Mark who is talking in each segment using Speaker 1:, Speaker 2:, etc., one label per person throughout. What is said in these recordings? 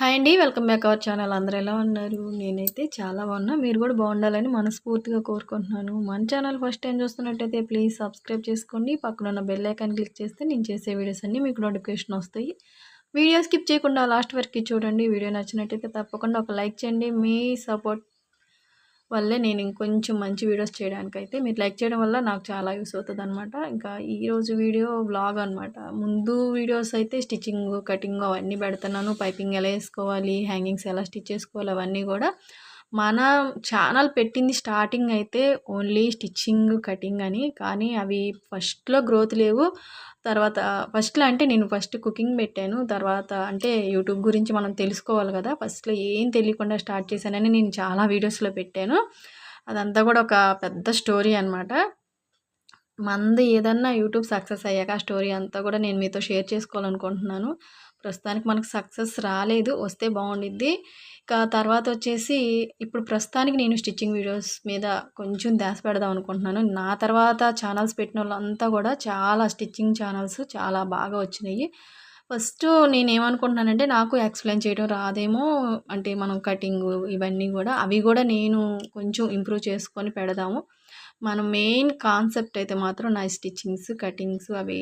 Speaker 1: Hi అండి welcome back our channel. అందరూ ఎలా ఉన్నారు? నేనైతే చాలా బాగున్నా. మీరు కూడా బాగుండాలని మనస్ఫూర్తిగా కోరుకుంటున్నాను. మన ఛానల్ ఫస్ట్ టైం చూస్తున్నట్టయితే ప్లీజ్ సబ్స్క్రైబ్ చేసుకోండి. పక్కన ఉన్న బెల్ ఐకాన్ క్లిక్ చేస్తే నేను చేసే వీడియోస్ అన్నీ మీకు నోటిఫికేషన్ వస్తాయి. వీడియో స్కిప్ చేయకుండా లాస్ట్ వరకు చూడండి. వీడియో నచ్చినట్టయితే తప్పకుండా ఒక లైక్ చేయండి. మీ సపోర్ట్ వల్లే నేను ఇంకొంచెం మంచి వీడియోస్ చేయడానికి అయితే మీరు లైక్ చేయడం వల్ల నాకు చాలా యూస్ అవుతుంది అనమాట ఇంకా ఈరోజు వీడియో బ్లాగ్ అనమాట ముందు వీడియోస్ అయితే స్టిచ్చింగ్ కటింగ్ అవన్నీ పెడుతున్నాను. పైపింగ్ ఎలా వేసుకోవాలి హ్యాంగింగ్స్ ఎలా స్టిచ్ చేసుకోవాలి అవన్నీ కూడా మన ఛానల్ పెట్టింది స్టార్టింగ్ అయితే ఓన్లీ స్టిచ్చింగ్ కటింగ్ అని. కానీ అవి ఫస్ట్లో గ్రోత్ లేవు. తర్వాత ఫస్ట్లో అంటే నేను ఫస్ట్ కుకింగ్ పెట్టాను. తర్వాత అంటే యూట్యూబ్ గురించి మనం తెలుసుకోవాలి కదా. ఫస్ట్లో ఏం తెలియకుండా స్టార్ట్ చేశానని నేను చాలా వీడియోస్లో పెట్టాను. అదంతా కూడా ఒక పెద్ద స్టోరీ అనమాట మంది ఏదన్నా యూట్యూబ్ సక్సెస్ అయ్యాక ఆ స్టోరీ అంతా కూడా నేను మీతో షేర్ చేసుకోవాలనుకుంటున్నాను. ప్రస్తుతానికి మనకు సక్సెస్ రాలేదు వస్తే బాగుండిద్ది. ఇంకా తర్వాత వచ్చేసి ఇప్పుడు ప్రస్తుతానికి నేను స్టిచ్చింగ్ వీడియోస్ మీద కొంచెం ధ్యాస పెడదాం అనుకుంటున్నాను. నా తర్వాత ఛానల్స్ పెట్టిన వాళ్ళంతా కూడా చాలా స్టిచ్చింగ్ ఛానల్స్ చాలా బాగా వచ్చినాయి. ఫస్ట్ నేను ఏమనుకుంటున్నానంటే నాకు ఎక్స్ప్లెయిన్ చేయడం రాదేమో అంటే మనం కటింగ్ ఇవన్నీ కూడా అవి కూడా నేను కొంచెం ఇంప్రూవ్ చేసుకొని పెడదాము. మనం మెయిన్ కాన్సెప్ట్ అయితే మాత్రం నా స్టిచ్చింగ్స్ కటింగ్స్ అవి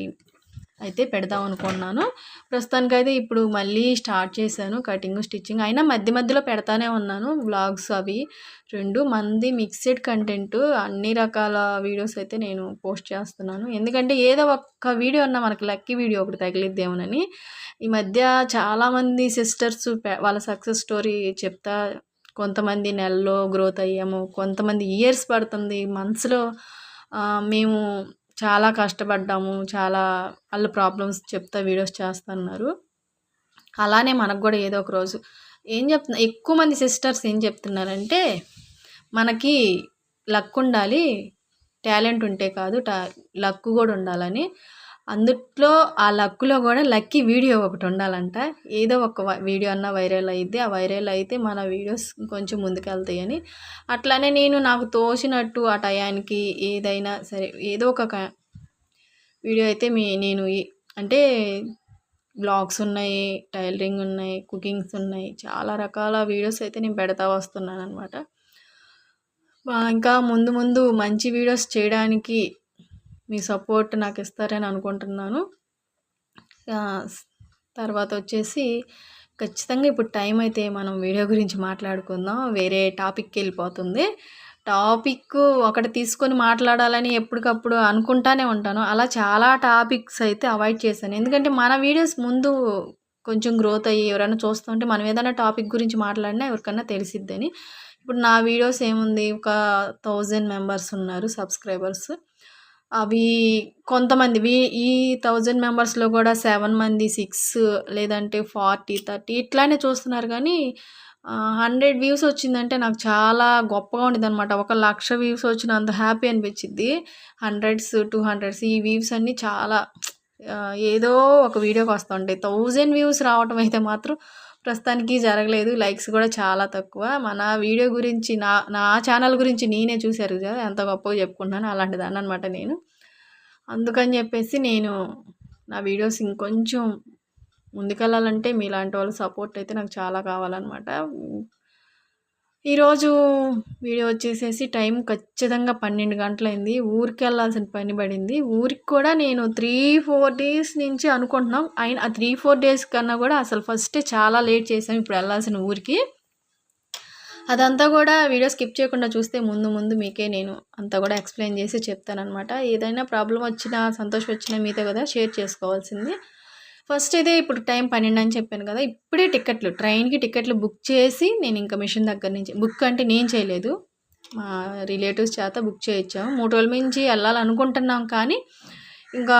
Speaker 1: అయితే పెడదాం అనుకున్నాను. ప్రస్తుతానికి అయితే ఇప్పుడు మళ్ళీ స్టార్ట్ చేశాను కటింగ్ స్టిచ్చింగ్. అయినా మధ్య మధ్యలో పెడతానే ఉన్నాను వ్లాగ్స్ అవి రెండు. మంది మిక్స్డ్ కంటెంట్ అన్ని రకాల వీడియోస్ అయితే నేను పోస్ట్ చేస్తున్నాను. ఎందుకంటే ఏదో ఒక్క వీడియో అన్న మనకి లక్కీ వీడియో ఒకటి తగిలిద్దేమోనని. ఈ మధ్య చాలామంది సిస్టర్స్ వాళ్ళ సక్సెస్ స్టోరీ చెప్తా కొంతమంది నెలలో గ్రోత్ అయ్యాము కొంతమంది ఇయర్స్ పడుతుంది మంత్స్లో మేము చాలా కష్టపడ్డాము. చాలా వాళ్ళు ప్రాబ్లమ్స్ చెప్తా వీడియోస్ చేస్తున్నారు. అలానే మనకు కూడా ఏదో ఒక రోజు ఏం చెప్తున్నా ఎక్కువ మంది సిస్టర్స్ ఏం చెప్తున్నారంటే మనకి లక్ ఉండాలి టాలెంట్ ఉంటే కాదు టా లక్ కూడా ఉండాలని అందుట్లో ఆ లక్కులో కూడా లక్కీ వీడియో ఒకటి ఉండాలంట. ఏదో ఒక వీడియో అన్న వైరల్ అయితే ఆ వైరల్ అయితే మన వీడియోస్ కొంచెం ముందుకెళ్తాయని. అట్లానే నేను నాకు తోచినట్టు ఆ టయానికి ఏదైనా సరే ఏదో ఒక వీడియో అయితే మీ నేను అంటే బ్లాగ్స్ ఉన్నాయి టైలరింగ్ ఉన్నాయి కుకింగ్స్ ఉన్నాయి. చాలా రకాల వీడియోస్ అయితే నేను పెడతా వస్తున్నాను అనమాట ఇంకా ముందు ముందు మంచి వీడియోస్ చేయడానికి మీ సపోర్ట్ నాకు ఇస్తారని అనుకుంటున్నాను. తర్వాత వచ్చేసి ఖచ్చితంగా ఇప్పుడు టైం అయితే మనం వీడియో గురించి మాట్లాడుకుందాం. వేరే టాపిక్కి వెళ్ళిపోతుంది. టాపిక్ ఒకటి తీసుకొని మాట్లాడాలని ఎప్పటికప్పుడు అనుకుంటానే ఉంటాను. అలా చాలా టాపిక్స్ అయితే అవాయిడ్ చేశాను. ఎందుకంటే మన వీడియోస్ ముందు కొంచెం గ్రోత్ అయ్యి ఎవరైనా చూస్తుంటే మనం ఏదైనా టాపిక్ గురించి మాట్లాడినా ఎవరికన్నా తెలిసిద్దని. ఇప్పుడు నా వీడియోస్ ఏముంది? ఒక థౌజండ్ మెంబర్స్ ఉన్నారు సబ్స్క్రైబర్స్. అవి కొంతమంది ఈ థౌజండ్ మెంబర్స్లో కూడా సెవెన్ మంది సిక్స్ లేదంటే ఫార్టీ థర్టీ ఇట్లానే చూస్తున్నారు కానీ హండ్రెడ్ వ్యూస్ వచ్చిందంటే నాకు చాలా గొప్పగా ఉండేది అనమాట ఒక లక్ష వ్యూస్ వచ్చినంత హ్యాపీ అనిపించింది హండ్రెడ్స్ టూ హండ్రెడ్స్ ఈ వ్యూస్ అన్నీ చాలా ఏదో ఒక వీడియోకి వస్తుంటాయి. థౌజండ్ వ్యూస్ రావటం అయితే మాత్రం ప్రస్తుతానికి జరగలేదు. లైక్స్ కూడా చాలా తక్కువ. మన వీడియో గురించి నా నా ఛానల్ గురించి నేనే చూశారు కదా ఎంత గొప్పగా చెప్పుకుంటున్నాను అలాంటి దాన్ని అనమాట నేను. అందుకని చెప్పేసి నేను నా వీడియోస్ ఇంకొంచెం ముందుకెళ్ళాలంటే మీలాంటి వాళ్ళ సపోర్ట్ అయితే నాకు చాలా కావాలన్నమాట. ఈరోజు వీడియో వచ్చేసేసి టైం ఖచ్చితంగా పన్నెండు గంటలైంది. ఊరికి వెళ్ళాల్సిన పని పడింది. ఊరికి కూడా నేను త్రీ ఫోర్ డేస్ నుంచి అనుకుంటున్నాం. అయిన ఆ త్రీ ఫోర్ డేస్ కన్నా కూడా అసలు ఫస్ట్ చాలా లేట్ చేసాం ఇప్పుడు వెళ్ళాల్సిన ఊరికి. అదంతా కూడా వీడియో స్కిప్ చేయకుండా చూస్తే ముందు ముందు మీకే నేను అంతా కూడా ఎక్స్ప్లెయిన్ చేసి చెప్తానమాట ఏదైనా ప్రాబ్లం వచ్చినా సంతోషం వచ్చినా మీతో కదా షేర్ చేసుకోవాల్సింది. ఫస్ట్ అయితే ఇప్పుడు టైం పన్నెండు అని చెప్పాను కదా ఇప్పుడే టికెట్లు ట్రైన్కి టికెట్లు బుక్ చేసి నేను ఇంకా మిషన్ దగ్గర నుంచి బుక్ అంటే నేను చేయలేదు మా రిలేటివ్స్ చేత బుక్ చేయించాము. మూడు రోజుల నుంచి వెళ్ళాలనుకుంటున్నాం కానీ ఇంకా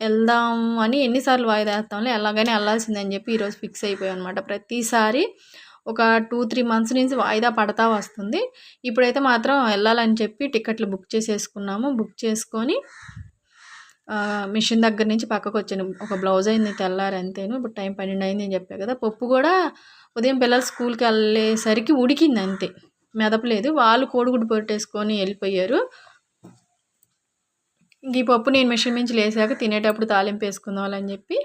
Speaker 1: వెళ్దాం అని ఎన్నిసార్లు వాయిదా వేస్తాంలే ఎలాగైనా వెళ్ళాల్సిందని చెప్పి ఈరోజు ఫిక్స్ అయిపోయాం అనమాట ప్రతిసారి ఒక టూ త్రీ మంత్స్ నుంచి వాయిదా పడతా వస్తుంది. ఇప్పుడైతే మాత్రం వెళ్ళాలని చెప్పి టికెట్లు బుక్ చేసేసుకున్నాము. బుక్ చేసుకొని మిషన్ దగ్గర నుంచి పక్కకు వచ్చాను. ఒక బ్లౌజ్ అయింది తెల్లారి అంతేను. ఇప్పుడు టైం పన్నెండు అయింది అని చెప్పాను కదా. పప్పు కూడా ఉదయం పిల్లలు స్కూల్కి వెళ్ళేసరికి ఉడికింది అంతే. మెదపలేదు వాళ్ళు కోడిగుడ్డు పొట్టేసుకొని వెళ్ళిపోయారు. ఇంక ఈ పప్పు నేను మిషన్ నుంచి లేసాక తినేటప్పుడు తాలింపు వేసుకుందాం అని చెప్పి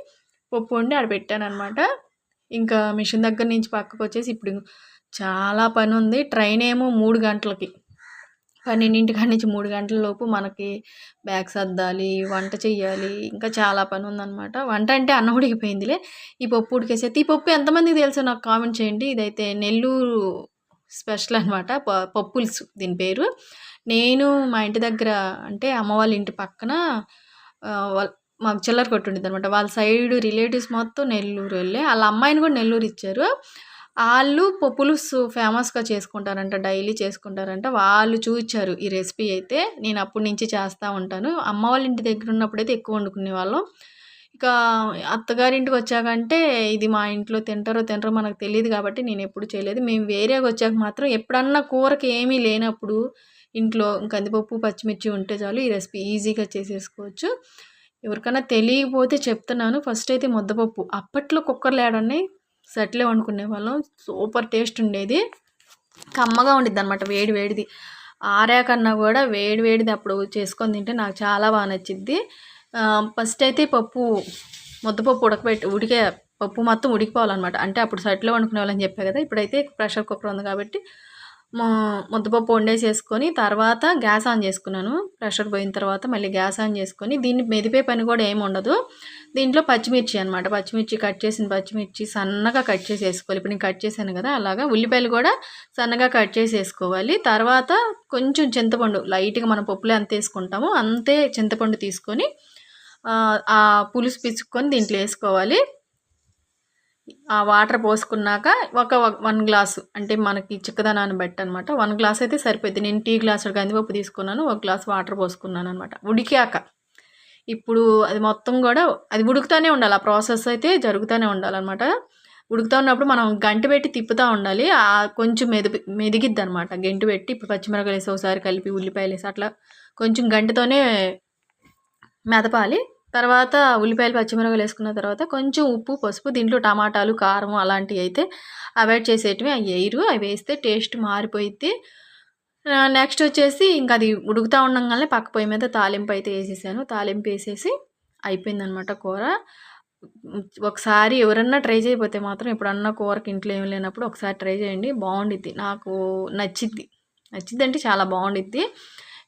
Speaker 1: పప్పు వండి ఆడ పెట్టాను అనమాట ఇంకా మిషన్ దగ్గర నుంచి పక్కకు వచ్చేసి ఇప్పుడు చాలా పని ఉంది. ట్రైన్ ఏమో మూడు గంటలకి. పన్నెండింటి కాడి నుంచి మూడు గంటల లోపు మనకి బ్యాగ్ సర్దాలి వంట చెయ్యాలి ఇంకా చాలా పని ఉందన్నమాట. వంట అంటే అన్నం ఉడికిపోయిందిలే. ఈ పప్పు ఉడికేసేది. ఈ పప్పు ఎంతమందికి తెలుసో నాకు కామెంట్ చేయండి. ఇదైతే నెల్లూరు స్పెషల్ అనమాట పప్పుల్స్ దీని పేరు. నేను మా ఇంటి దగ్గర అంటే అమ్మ వాళ్ళ ఇంటి పక్కన మాకు చిల్లర కొట్టు ఉండేది అనమాట వాళ్ళ సైడ్ రిలేటివ్స్ మొత్తం నెల్లూరు వెళ్ళే వాళ్ళ అమ్మాయిని కూడా నెల్లూరు ఇచ్చారు. వాళ్ళు పప్పులుసు ఫేమస్గా చేసుకుంటారంట డైలీ చేసుకుంటారంట. వాళ్ళు చూపించారు ఈ రెసిపీ అయితే. నేను అప్పటి నుంచి చేస్తూ ఉంటాను. అమ్మ వాళ్ళ ఇంటి దగ్గర ఉన్నప్పుడైతే ఎక్కువ వండుకునే వాళ్ళం. ఇక అత్తగారింటికి వచ్చాకంటే ఇది మా ఇంట్లో తింటారో తింటారో మనకు తెలియదు కాబట్టి నేను ఎప్పుడు చేయలేదు. మేము వేరేగా వచ్చాక మాత్రం ఎప్పుడన్నా కూరకి ఏమీ లేనప్పుడు ఇంట్లో కందిపప్పు పచ్చిమిర్చి ఉంటే చాలు ఈ రెసిపీ ఈజీగా చేసేసుకోవచ్చు. ఎవరికైనా తెలియకపోతే చెప్తున్నాను. ఫస్ట్ అయితే ముద్దపప్పు. అప్పట్లో కుక్కర్లు ఏడన్నాయి. సెట్లే వండుకునే వాళ్ళం. సూపర్ టేస్ట్ ఉండేది. కమ్మగా ఉండిద్ది అనమాట వేడి వేడిది. ఆరాకన్నా కూడా వేడి వేడిది అప్పుడు చేసుకొని తింటే నాకు చాలా బాగా నచ్చిద్ది. ఫస్ట్ అయితే పప్పు ముద్దపప్పు ఉడకబెట్టి ఉడికే పప్పు మొత్తం ఉడికిపోవాలన్నమాట. అంటే అప్పుడు సైట్లో వండుకునే వాళ్ళని చెప్పా కదా ఇప్పుడైతే ప్రెషర్ కుక్కర్ ఉంది కాబట్టి ముద్దపప్పు వండేసేసుకొని తర్వాత గ్యాస్ ఆన్ చేసుకున్నాను. ప్రెషర్ పోయిన తర్వాత మళ్ళీ గ్యాస్ ఆన్ చేసుకొని దీన్ని మెదిపే పని కూడా ఏమి ఉండదు. దీంట్లో పచ్చిమిర్చి అనమాట పచ్చిమిర్చి కట్ చేసిన పచ్చిమిర్చి సన్నగా కట్ చేసి వేసుకోవాలి ఇప్పుడు నేను కట్ చేశాను కదా అలాగా ఉల్లిపాయలు కూడా సన్నగా కట్ చేసి వేసుకోవాలి తర్వాత కొంచెం చింతపండు లైట్గా మనం పప్పులో అంత వేసుకుంటాము అంతే చింతపండు తీసుకొని ఆ పులుసు పిచ్చుకొని దీంట్లో వేసుకోవాలి. ఆ వాటర్ పోసుకున్నాక ఒక వన్ గ్లాసు అంటే మనకి చిక్కదనాన్ని బట్టి అనమాట వన్ గ్లాస్ అయితే సరిపోద్ది నేను టీ గ్లాస్ కందిపప్పు తీసుకున్నాను ఒక గ్లాస్ వాటర్ పోసుకున్నాను అనమాట. ఉడికాక. ఇప్పుడు అది మొత్తం కూడా అది ఉడుకుతూనే ఉండాలి. ఆ ప్రాసెస్ అయితే జరుగుతూనే ఉండాలన్నమాట. ఉడుకుతూ ఉన్నప్పుడు మనం గంట పెట్టి తిప్పుతూ ఉండాలి. కొంచెం మెది మెదిగిద్ది అనమాట గంటు పెట్టి ఇప్పుడు పచ్చిమిరపకాయలు వేసి ఒకసారి కలిపి ఉల్లిపాయలు వేసి అట్లా కొంచెం గంటతోనే మెదపాలి. తర్వాత ఉల్లిపాయలు పచ్చిమిరపకాయలు వేసుకున్న తర్వాత కొంచెం ఉప్పు పసుపు దీంట్లో టమాటాలు కారం అలాంటివి అయితే అవాయిడ్ చేసేటివి. అవి వేయరు అవి వేస్తే టేస్ట్ మారిపోయిద్ది. నెక్స్ట్ వచ్చేసి ఇంకా అది ఉడుకుతూ ఉండగానే పక్క పొయ్యి మీద తాలింపు అయితే వేసేసాను. తాలింపు వేసేసి అయిపోయిందనమాట కూర. ఒకసారి ఎవరన్నా ట్రై చేయకపోతే మాత్రం ఎప్పుడన్నా కూరకి ఇంట్లో ఏం లేనప్పుడు ఒకసారి ట్రై చేయండి. బాగుండిద్ది. నాకు నచ్చిద్ది. నచ్చిద్ది అంటే చాలా బాగుండిద్ది.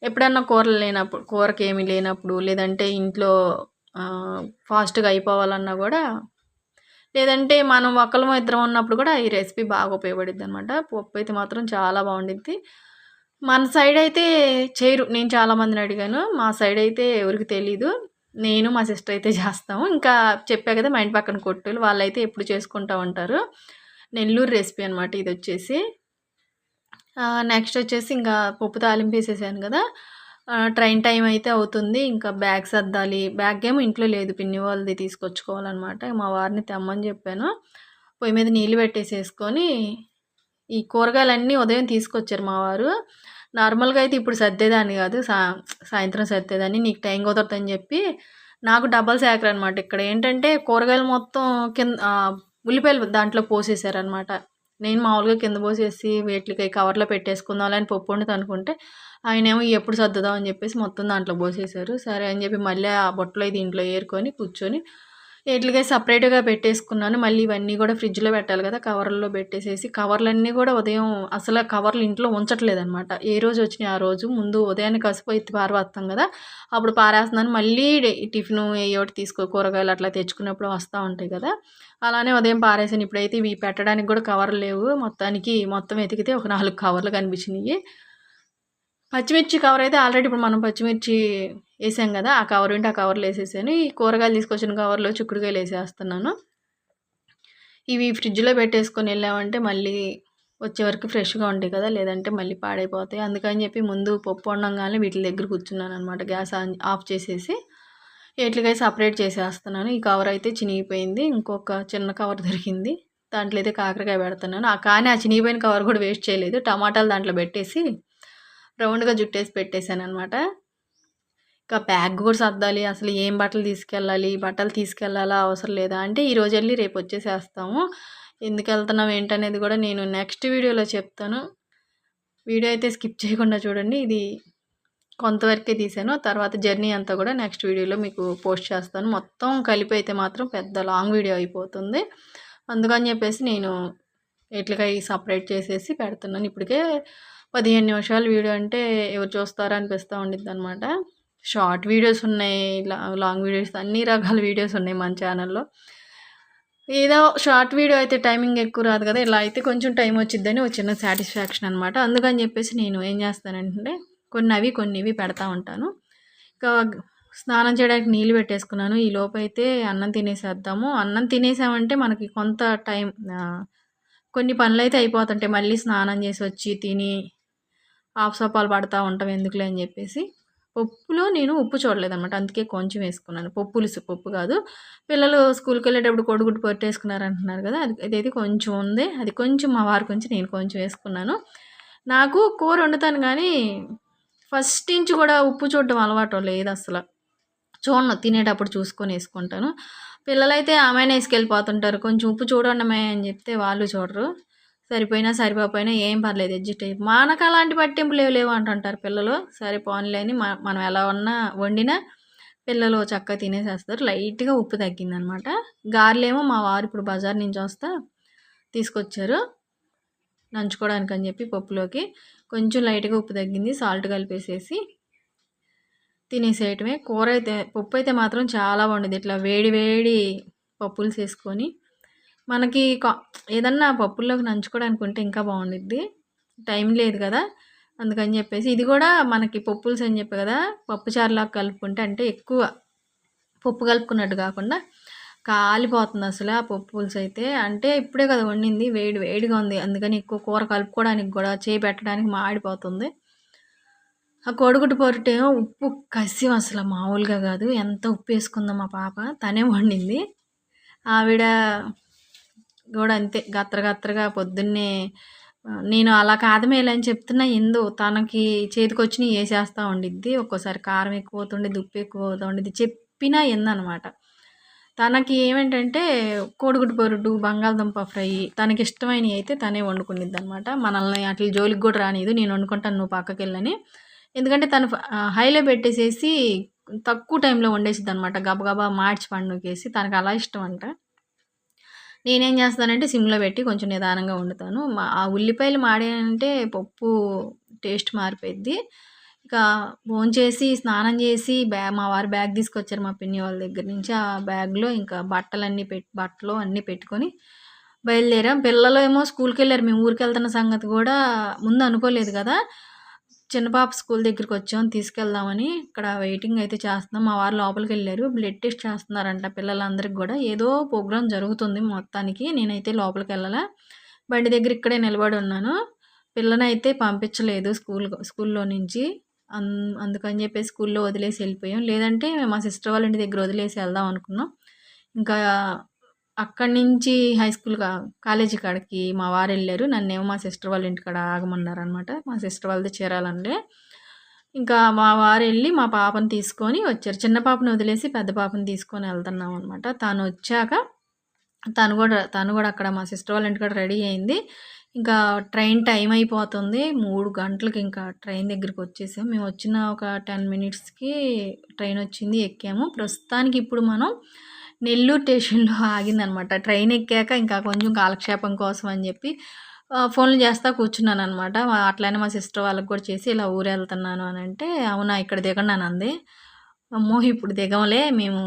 Speaker 1: ఎప్పుడన్నా కూరలు లేనప్పుడు కూరకి ఏమీ లేనప్పుడు లేదంటే ఇంట్లో ఫాస్ట్గా అయిపోవాలన్నా కూడా లేదంటే మనం ఒకళ్ళం ఇద్దరం ఉన్నప్పుడు కూడా ఈ రెసిపీ బాగా ఉపయోగపడుద్ది అనమాట పప్పు అయితే మాత్రం చాలా బాగుండిద్ది. మన సైడ్ అయితే చేయరు. నేను చాలామందిని అడిగాను. మా సైడ్ అయితే ఎవరికి తెలీదు. నేను మా సిస్టర్ అయితే చేస్తాము. ఇంకా చెప్పా కదా మా ఇంటి పక్కన కొట్టులు వాళ్ళైతే ఎప్పుడు చేసుకుంటూ ఉంటారు. నెల్లూరు రెసిపీ అనమాట ఇది వచ్చేసి నెక్స్ట్ వచ్చేసి ఇంకా పప్పు తాలింపు వేసేసాను కదా. ట్రైన్ టైం అయితే అవుతుంది. ఇంకా బ్యాగ్ సర్దాలి. బ్యాగ్ ఏమో ఇంట్లో లేదు. పిన్ని వాళ్ళది తీసుకొచ్చుకోవాలన్నమాట. మా వారిని తెమ్మని చెప్పాను. పొయ్యి మీద నీళ్ళు పెట్టేసేసుకొని ఈ కూరగాయలన్నీ ఉదయం తీసుకొచ్చారు మా వారు. నార్మల్గా అయితే ఇప్పుడు సర్దేదాన్ని కాదు. సా సాయంత్రం సర్దేదాన్ని. నీకు టైం కుదరదని చెప్పి నాకు డబల్ శాఖర్ అనమాట ఇక్కడ. ఏంటంటే కూరగాయలు మొత్తం కింద ఉల్లిపాయలు దాంట్లో పోసేసారనమాట నేను మామూలుగా కింద పోసేసి వేట్లకి కవర్లో పెట్టేసుకుందాం అని పప్పు వండుతా అనుకుంటే ఆయనేమో ఎప్పుడు సర్దుదాం అని చెప్పేసి మొత్తం దాంట్లో పోసేశారు. సరే అని చెప్పి మళ్ళీ ఆ బొట్టలో దీంట్లో ఏరుకొని కూర్చొని వీటికి సపరేట్గా పెట్టేసుకున్నాను. మళ్ళీ ఇవన్నీ కూడా ఫ్రిడ్జ్లో పెట్టాలి కదా కవర్లలో పెట్టేసేసి కవర్లన్నీ కూడా ఉదయం అసలు కవర్లు ఇంట్లో ఉంచట్లేదనమాట ఏ రోజు వచ్చినాయి ఆ రోజు? ముందు ఉదయాన్నే కసిపో ఎత్తి పారవేస్తాం కదా అప్పుడు పారేస్తున్నాను. మళ్ళీ టిఫిన్ ఏయోటి తీసుకో కూరగాయలు అట్లా తెచ్చుకున్నప్పుడు వస్తూ ఉంటాయి కదా అలానే ఉదయం పారేసాను. ఇప్పుడైతే ఇవి పెట్టడానికి కూడా కవర్లు లేవు. మొత్తానికి మొత్తం ఎతికితే ఒక నాలుగు కవర్లు కనిపించినాయి. పచ్చిమిర్చి కవర్ అయితే ఆల్రెడీ ఇప్పుడు మనం పచ్చిమిర్చి వేసాం కదా ఆ కవర్ ఉంటే ఆ కవర్లో వేసేసాను ఈ కూరగాయలు తీసుకొచ్చిన కవర్లో చిక్కుడుకాయలు వేసేస్తున్నాను. ఇవి ఫ్రిడ్జ్లో పెట్టేసుకొని వెళ్ళామంటే మళ్ళీ వచ్చే వరకు ఫ్రెష్గా ఉంటాయి కదా లేదంటే మళ్ళీ పాడైపోతాయి. అందుకని చెప్పి ముందు పప్పు వండంగానే వీటి దగ్గర కూర్చున్నాను అనమాట గ్యాస్ ఆఫ్ చేసేసి ఎట్లుగా సపరేట్ చేసేస్తున్నాను ఈ కవర్ అయితే చినిగిపోయింది. ఇంకొక చిన్న కవర్ దొరికింది. దాంట్లో అయితే కాకరకాయ పెడుతున్నాను. కానీ ఆ చినిగిపోయిన కవర్ కూడా వేస్ట్ చేయలేదు. టమాటాలు దాంట్లో పెట్టేసి రౌండ్గా జుట్టేసి పెట్టేశాను అనమాట ఇంకా బ్యాగ్ కూడా సర్దాలి అసలు ఏం బట్టలు తీసుకెళ్ళాలి బట్టలు తీసుకెళ్ళాలా అవసరం లేదా అంటే ఈరోజు వెళ్ళి రేపు వచ్చేసేస్తాము. ఎందుకు వెళ్తున్నాం ఏంటనేది కూడా నేను నెక్స్ట్ వీడియోలో చెప్తాను. వీడియో అయితే స్కిప్ చేయకుండా చూడండి. ఇది కొంతవరకే తీసాను. తర్వాత జర్నీ అంతా కూడా నెక్స్ట్ వీడియోలో మీకు పోస్ట్ చేస్తాను. మొత్తం కలిపి అయితే మాత్రం పెద్ద లాంగ్ వీడియో అయిపోతుంది. అందుకని చెప్పేసి నేను ఎట్లకాయ సపరేట్ చేసేసి పెడుతున్నాను. ఇప్పటికే పదిహేను నిమిషాల వీడియో అంటే ఎవరు చూస్తారా అనిపిస్తూ ఉండిద్ది అనమాట షార్ట్ వీడియోస్ ఉన్నాయి లాంగ్ వీడియోస్ అన్ని రకాల వీడియోస్ ఉన్నాయి మన ఛానల్లో. ఏదో షార్ట్ వీడియో అయితే టైమింగ్ ఎక్కువ రాదు కదా ఇలా అయితే కొంచెం టైం వచ్చిద్దని ఒక చిన్న సాటిస్ఫాక్షన్ అనమాట అందుకని చెప్పేసి నేను ఏం చేస్తానంటే కొన్ని అవి కొన్ని ఇవి పెడతా ఉంటాను. ఇంకా స్నానం చేయడానికి నీళ్ళు పెట్టేసుకున్నాను. ఈ లోపైతే అయితే అన్నం తినేసేద్దాము. అన్నం తినేసామంటే మనకి కొంత టైం కొన్ని పనులు అయితే అయిపోతుంటాయి. మళ్ళీ స్నానం చేసి వచ్చి తిని ఆఫ్సపాలు పడతా ఉంటాం ఎందుకులే అని చెప్పేసి పప్పులో నేను ఉప్పు చూడలేదన్నమాట. అందుకే కొంచెం వేసుకున్నాను. పప్పు పప్పు కాదు. పిల్లలు స్కూల్కి వెళ్ళేటప్పుడు కొడుగుడ్డు పొట్టేసుకున్నారు అంటున్నారు కదా. అది అదైతే కొంచెం ఉంది. అది కొంచెం మా వారి కొంచెం నేను కొంచెం వేసుకున్నాను. నాకు కూర వండుతాను కానీ ఫస్ట్ నుంచి కూడా ఉప్పు చూడటం అలవాటు లేదు అసలు. చూడను తినేటప్పుడు చూసుకొని వేసుకుంటాను. పిల్లలైతే ఆమెనే వేసుకెళ్ళిపోతుంటారు కొంచెం ఉప్పు చూడండి అని చెప్తే వాళ్ళు చూడరు. సరిపోయినా సరిపోయినా ఏం పర్లేదు అడ్జస్ట్ అయ్యి. మనకు అలాంటి పట్టింపులు లేవు లేవు అంటుంటారు పిల్లలు. సరే పోన్లేని మనం ఎలా ఉన్నా వండినా పిల్లలు చక్కగా తినేసేస్తారు. లైట్గా ఉప్పు తగ్గిందనమాట. గారెలేమో మా వారు ఇప్పుడు బజార్ నుంచి వస్తా తీసుకొచ్చారు నంచుకోవడానికి అని చెప్పి పప్పులోకి. కొంచెం లైట్గా ఉప్పు తగ్గింది సాల్ట్ కలిపేసేసి తినేసేయటమే. కూర అయితే పప్పు అయితే మాత్రం చాలా బాగుండేది. ఇట్లా వేడి వేడి పప్పులు చేసుకొని మనకి ఏదన్నా పప్పుల్లోకి నంచుకోవడానికి ఉంటే ఇంకా బాగుండిద్ది. టైం లేదు కదా. అందుకని చెప్పేసి ఇది కూడా మనకి పప్పులుస్ అని చెప్పి కదా. పప్పు చారులాగా కలుపుకుంటే అంటే ఎక్కువ పప్పు కలుపుకున్నట్టు కాకుండా కాలిపోతుంది అసలు ఆ పప్పు పులుసు అయితే. అంటే ఇప్పుడే కదా వండింది. వేడి వేడిగా ఉంది. అందుకని ఎక్కువ కూర కలుపుకోవడానికి కూడా చేయి పెట్టడానికి మాడిపోతుంది. ఆ కోడిగుడ్డు పొరటేమో ఉప్పు కసి అసలు మామూలుగా కాదు. ఎంత ఉప్పు వేసుకుందో మా పాప. తనే వండింది. ఆవిడ కూడా అంతే. గత్రగత్రగా పొద్దున్నే నేను అలా కాదమేలని చెప్తున్నా ఎందు తనకి చేతికి వేసేస్తూ ఉండిద్ది. ఒక్కోసారి కారం ఎక్కువ అవుతుండేది ఉప్పు ఎక్కువ అవుతూ ఉండిద్ది చెప్పినా ఎందనమాట. తనకి ఏమేంటంటే కోడిగుడ్డు పొరుడు బంగాళదుంప ఫ్రై తనకి ఇష్టమైనవి అయితే తనే వండుకునిద్ది అనమాట మనల్ని అట్లా జోలికి కూడా రానిదు నేను వండుకుంటాను నువ్వు పక్కకి వెళ్ళని ఎందుకంటే తను హైలో పెట్టేసేసి తక్కువ టైంలో వండేసిద్ది అనమాట గబగబా మార్చి పండుకేసి తనకు అలా ఇష్టం అంట నేనేం చేస్తానంటే సిమ్లో పెట్టి కొంచెం నిదానంగా వండుతాను. మా ఆ ఉల్లిపాయలు మాడాయంటే పప్పు టేస్ట్ మారిపోయింది ఇక చేసి స్నానం చేసి బ్యా మా వారు బ్యాగ్ తీసుకొచ్చారు మా పిన్ని వాళ్ళ దగ్గర నుంచి. ఆ బ్యాగ్లో ఇంకా బట్టలన్నీ పెట్టి బట్టలు అన్నీ పెట్టుకొని బయలుదేరాం. పిల్లలు ఏమో స్కూల్కి వెళ్ళారు. మేము ఊరికి వెళ్తున్న సంగతి కూడా ముందు అనుకోలేదు కదా. చిన్నపాప స్కూల్ దగ్గరికి వచ్చాం తీసుకెళ్దామని. ఇక్కడ వెయిటింగ్ అయితే చేస్తున్నాం. మా వారు లోపలికి వెళ్ళారు. బ్లడ్ టెస్ట్ చేస్తున్నారంట పిల్లలందరికి కూడా. ఏదో ప్రోగ్రామ్ జరుగుతుంది మొత్తానికి. నేనైతే లోపలికి వెళ్ళాలా. బండి దగ్గర ఇక్కడే నిలబడి ఉన్నాను. పిల్లనైతే పంపించలేదు స్కూల్ స్కూల్లో నుంచి. అం అందుకని చెప్పి స్కూల్లో వదిలేసి వెళ్ళిపోయాం. లేదంటే మా సిస్టర్ వాళ్ళ ఇంటి దగ్గర వదిలేసి వెళ్దాం అనుకున్నాం. ఇంకా అక్కడి నుంచి హై స్కూల్ కాలేజీ కాడికి మా వారు వెళ్ళారు. నన్నేమో మా సిస్టర్ వాళ్ళ ఇంటికాడ ఆగమన్నారు అనమాట మా సిస్టర్ వాళ్ళది చేరాలంటే ఇంకా మా వారు వెళ్ళి మా పాపను తీసుకొని వచ్చారు. చిన్న పాపను వదిలేసి పెద్ద పాపను తీసుకొని వెళ్తున్నాం అనమాట తను వచ్చాక తను కూడా తను కూడా అక్కడ మా సిస్టర్ వాళ్ళ ఇంటికాడ రెడీ అయింది. ఇంకా ట్రైన్ టైం అయిపోతుంది. మూడు గంటలకి ఇంకా ట్రైన్ దగ్గరికి వచ్చేసాం. మేము వచ్చిన ఒక టెన్ మినిట్స్కి ట్రైన్ వచ్చింది ఎక్కాము. ప్రస్తుతానికి ఇప్పుడు మనం నెల్లూరు స్టేషన్లో ఆగిందనమాట. ట్రైన్ ఎక్కాక ఇంకా కొంచెం కాలక్షేపం కోసం అని చెప్పి ఫోన్లు చేస్తా కూర్చున్నాను అనమాట అట్లనే మా సిస్టర్ వాళ్ళకి కూడా చేసి ఇలా ఊరు వెళ్తున్నాను అని అంటే అవునా ఇక్కడ దిగండి అంది. అమ్మో ఇప్పుడు దిగంలే మేము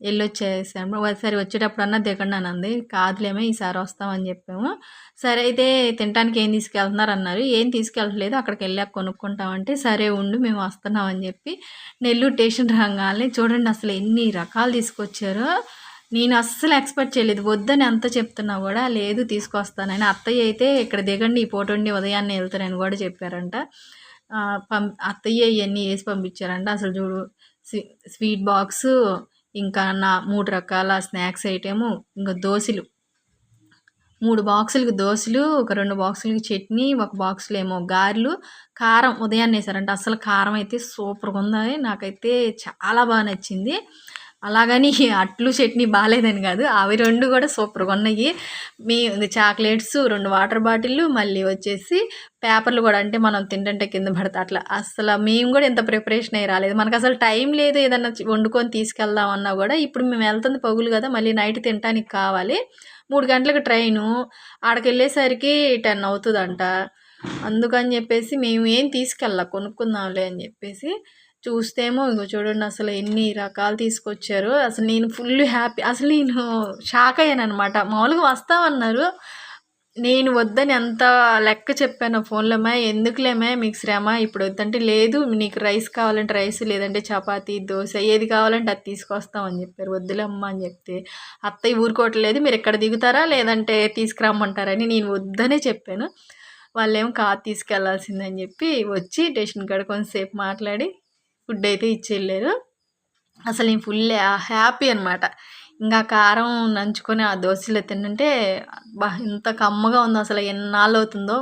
Speaker 1: వెళ్ళొచ్చేసాము ఒకసారి వచ్చేటప్పుడన్నా దిగండి అని అంది కాదులేమో ఈసారి వస్తామని చెప్పాము. సరే అయితే తినడానికి ఏం తీసుకెళ్తున్నారు అన్నారు ఏం తీసుకెళ్ళట్లేదు అక్కడికి వెళ్ళాక కొనుక్కుంటామంటే సరే ఉండు మేము వస్తున్నామని చెప్పి నెల్లూరు స్టేషన్ రంగాల్ని చూడండి అసలు ఎన్ని రకాలు తీసుకొచ్చారో. నేను అస్సలు ఎక్స్పెక్ట్ చేయలేదు. వద్దని ఎంత చెప్తున్నా కూడా లేదు తీసుకొస్తానని. అత్తయ్య అయితే ఇక్కడ దిగండి ఈ ఉండి ఉదయాన్నే వెళ్తారని కూడా చెప్పారంట. పంప్ అత్తయ్య ఇవన్నీ వేసి పంపించారంట. అసలు చూడు స్వీట్ బాక్సు ఇంకా నా మూడు రకాల స్నాక్స్ ఐటెము ఇంకా దోశలు. మూడు బాక్సులకి దోశలు ఒక రెండు బాక్సులకి చట్నీ ఒక బాక్సులు ఏమో గారెలు. కారం ఉదయాన్నే వేసారంటే అసలు కారం అయితే సూపర్గా ఉంది నాకైతే చాలా బాగా నచ్చింది. అలాగని అట్లు చట్నీ బాగాలేదని కాదు. అవి రెండు కూడా సూపర్గా ఉన్నాయి. మీ చాక్లెట్స్ రెండు వాటర్ బాటిళ్ళు మళ్ళీ వచ్చేసి పేపర్లు కూడా అంటే మనం తింటుంటే కింద పడతా. అట్లా అసలు మేము కూడా ఇంత ప్రిపరేషన్ అయ్యి రాలేదు. మనకు అసలు టైం లేదు ఏదన్నా వండుకొని తీసుకెళ్దాం అన్నా కూడా ఇప్పుడు మేము వెళ్తుంది పగులు కదా మళ్ళీ నైట్ తినడానికి కావాలి. మూడు గంటలకు ట్రైను. ఆడకెళ్ళేసరికి వెళ్ళేసరికి టెన్ అవుతుందంట. అందుకని చెప్పేసి మేము ఏం తీసుకెళ్ళా కొనుక్కుందాంలే అని చెప్పేసి చూస్తేమో ఇంకో చూడండి అసలు ఎన్ని రకాలు తీసుకొచ్చారు. అసలు నేను ఫుల్ హ్యాపీ అసలు నేను షాక్ అయ్యాను అనమాట మామూలుగా వస్తామన్నారు. నేను వద్దని ఎంత లెక్క చెప్పాను ఫోన్లోమా ఎందుకులేమే మీకు శ్రమ? ఇప్పుడు వద్దంటే లేదు నీకు రైస్ కావాలంటే రైస్ లేదంటే చపాతీ దోశ ఏది కావాలంటే అది తీసుకొస్తామని చెప్పారు. వద్దులేమ్మా అని చెప్తే అత్తయ్య ఊరుకోవట్లేదు మీరు ఎక్కడ దిగుతారా లేదంటే తీసుకురమ్మంటారని నేను వద్దనే చెప్పాను. వాళ్ళేమో కార్ తీసుకెళ్ళాల్సిందని చెప్పి వచ్చి స్టేషన్ కాడ కొంతసేపు మాట్లాడి ఫుడ్ అయితే ఇచ్చి వెళ్ళారు అసలు నేను ఫుల్ హ్యాపీ అనమాట ఇంకా కారం నంచుకొని ఆ దోశలు తింటుంటే బా ఇంత కమ్మగా ఉందో అసలు ఎన్నాళ్ళు అవుతుందో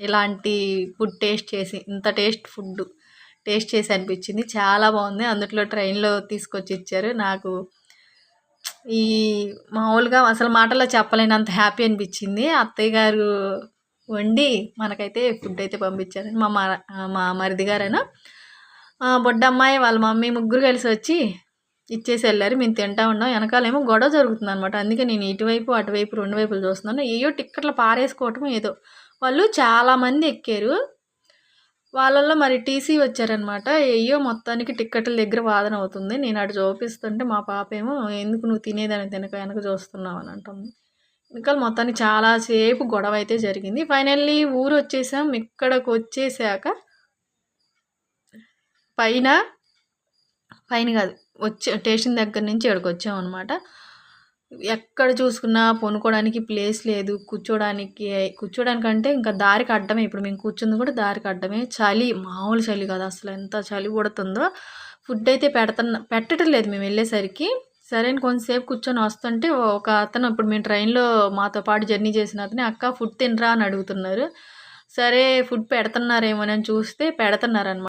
Speaker 1: ఇలాంటి ఫుడ్ టేస్ట్ చేసి ఇంత టేస్ట్ ఫుడ్ టేస్ట్ చేసి అనిపించింది. చాలా బాగుంది. అందులో ట్రైన్లో తీసుకొచ్చి ఇచ్చారు. నాకు ఈ మామూలుగా అసలు మాటలో చెప్పలేనంత హ్యాపీ అనిపించింది. అత్తయ్య గారు వండి మనకైతే ఫుడ్ అయితే పంపించారు. మా మా మరిది గారైనా బొడ్డమ్మాయి వాళ్ళ మమ్మీ ముగ్గురు కలిసి వచ్చి ఇచ్చేసి వెళ్ళారు. మేము తింటా ఉన్నాం. వెనకాలేమో గొడవ జరుగుతుంది అనమాట అందుకే నేను ఇటువైపు అటువైపు రెండు వైపులు చూస్తున్నాను. ఏయో టిక్కెట్లు పారేసుకోవటం ఏదో. వాళ్ళు చాలామంది ఎక్కారు. వాళ్ళల్లో మరి టీసీ వచ్చారనమాట అయ్యో మొత్తానికి టిక్కెట్ల దగ్గర వాదన అవుతుంది. నేను అటు చూపిస్తుంటే మా పాప ఏమో ఎందుకు నువ్వు తినేదాన్ని తినక వెనక చూస్తున్నావు అని అంటుంది. ఇంకా మొత్తానికి చాలాసేపు గొడవ అయితే జరిగింది. ఫైనల్లీ ఊరు వచ్చేసాం ఇక్కడికి వచ్చేసాక పైన పైన కాదు వచ్చే స్టేషన్ దగ్గర నుంచి ఇక్కడికి వచ్చామన్నమాట. ఎక్కడ చూసుకున్నా పొనుకోవడానికి ప్లేస్ లేదు. కూర్చోడానికి కూర్చోడానికి అంటే ఇంకా దారికి అడ్డమే. ఇప్పుడు మేము కూర్చుంది కూడా దారికి అడ్డమే. చలి మామూలు చలి కదా అసలు. ఎంత చలి పడుతుందో ఫుడ్ అయితే పెడతన్న పెట్టడం లేదు మేము వెళ్ళేసరికి. సరే అని కొంతసేపు కూర్చొని వస్తుంటే ఒక అతను ఇప్పుడు మేము ట్రైన్లో మాతో పాటు జర్నీ చేసిన అతని అక్క ఫుడ్ తినరా? అని అడుగుతున్నారు. సరే ఫుడ్ పెడుతున్నారేమో అని చూస్తే పెడుతున్నారనమాట